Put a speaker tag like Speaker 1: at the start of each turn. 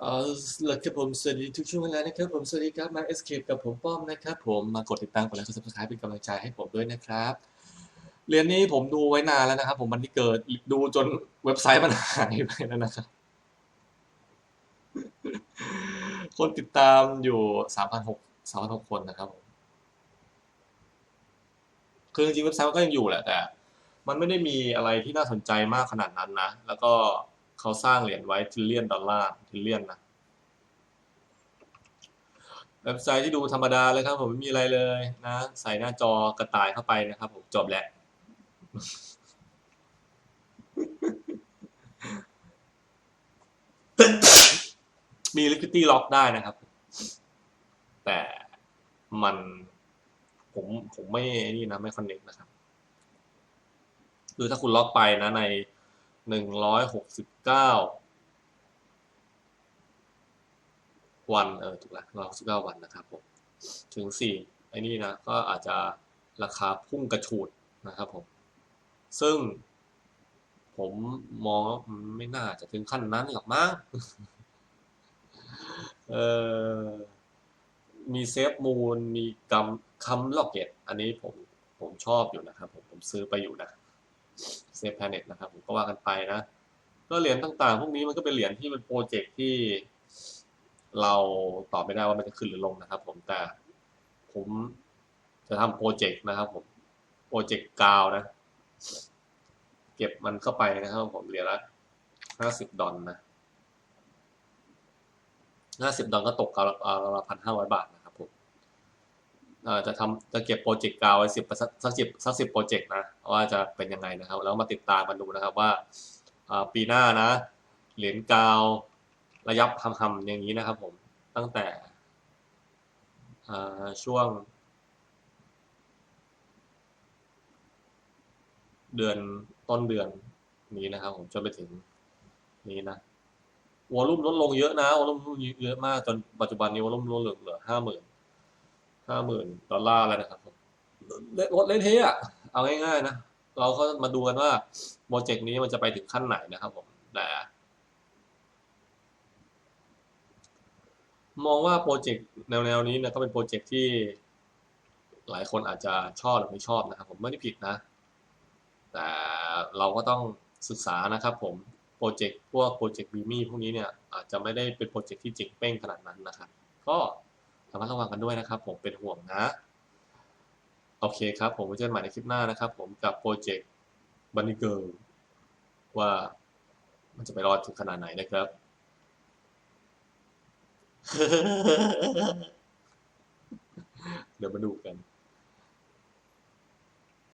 Speaker 1: เอ่อหลักครับผมสวัสดีทุกช่วงเวลานะครับผมสวัสดีครับมา Escape กับผมป้อมนะครับผมมากดติดตามกดไลค์กด Subscribe เป็นกำลังใจให้ผมด้วยนะครับเรียนนี้ผมดูไว้นานแล้วนะครับ ผมมันที่เกิดดูจนเว็บไซต์มันหายไปแล้วนะครับคนติดตามอยู่สามพันหกสามพันหกคนนะครับผมคือจริงเว็บไซต์มันก็ยังอยู่แหละแต่ มันไม่ได้มีอะไรที่น่าสนใจมากขนาดนั้นนะ แล้วก็ เขาสร้างเหรียญไว้ทิลเลียนดอลลาร์ทิลเลียนนะเว็บไซต์ที่ดูธรรมดาเลยครับผมไม่มีอะไรเลยนะ ใส่หน้าจอกระต่ายเข้าไปนะครับผมจบแหล้วมี liquidity lock ได้นะครับ แต่มันผมผมไม่นี่นะ ไม่ connect นะครับ คือถ้าคุณล็อกไปนะใน หนึ่งร้อยหกสิบเก้าวัน เออ ถูกแล้วร้อยหกสิบเก้าวันนะครับผม ถึงสี่ไอ้นี่นะ ก็อาจจะราคาพุ่งกระฉูดนะครับผม ซึ่งผมมองไม่น่าจะถึงขั้นนั้นหรอกมั้ง เออมีเซฟมูล มีกำคัมล็อกเก็ต อันนี้ผมผมชอบอยู่นะครับผม ผมซื้อไปอยู่นะ เซฟแพเน็ตนะครับผมก็ว่ากันไปนะก็เหรียญต่างๆ พวกนี้มันก็เป็นเหรียญที่เป็นโปรเจกต์ที่เราตอบไม่ได้ว่ามันจะขึ้นหรือลงนะครับ ผมแต่ผมจะทำโปรเจกต์นะครับ ผมโปรเจกต์กาวนะ เก็บมันเข้าไปนะครับ ผมเหรียญละห้าสิบดอลนะห้าสิบดอลก็ตกกาวละพันห้าร้อยบาทนะ จะทำจะเก็บโปรเจกต์กาวไว้สิบสักสิบสักสิบโปรเจกต์นะว่าจะเป็นยังไงนะครับ แล้วมาติดตามกันดูนะครับว่าปีหน้านะ เหรียญกาวระยับทำทำอย่างนี้นะครับ ผมตั้งแต่ช่วง เดือนต้นเดือนนี้นะครับ ผมจนไปถึงนี้นะวอลุ่มลดลงเยอะนะวอลุ่มลดเยอะมากจนปัจจุบันนี้วอลุ่มลดเหลือเหลือห้าหมื่น ห้าหมื่นดอลลาร์แล้วนะครับผมลดเล่นเทอะเอาง่ายๆนะ เราก็มาดูกันว่าโปรเจกต์นี้มันจะไปถึงขั้นไหนนะครับผมแต่มองว่าโปรเจกต์แนวๆนี้นี่ยก็เป็นโปรเจกต์ที่หลายคนอาจจะชอบหรือไม่ชอบนะครับ ผมไม่ได้ผิดนะ แต่เราก็ต้องศึกษานะครับ ผมโปรเจกต์พวกโปรเจกต์บีมี่พวกนี้เนี่ยอาจจะไม่ได้เป็นโปรเจกต์ที่เจ๋งเป้งขนาดนั้นนะครับ ก็ ระมัดระวังกันด้วยนะครับ ผมเป็นห่วงนะ โอเคครับ ผมไว้เจอกันใหม่ในคลิปหน้านะครับ ผมกับโปรเจกต์บันนี่เกิลว่ามันจะไปรอดถึงขนาดไหนนะครับ เดี๋ยวมาดูกัน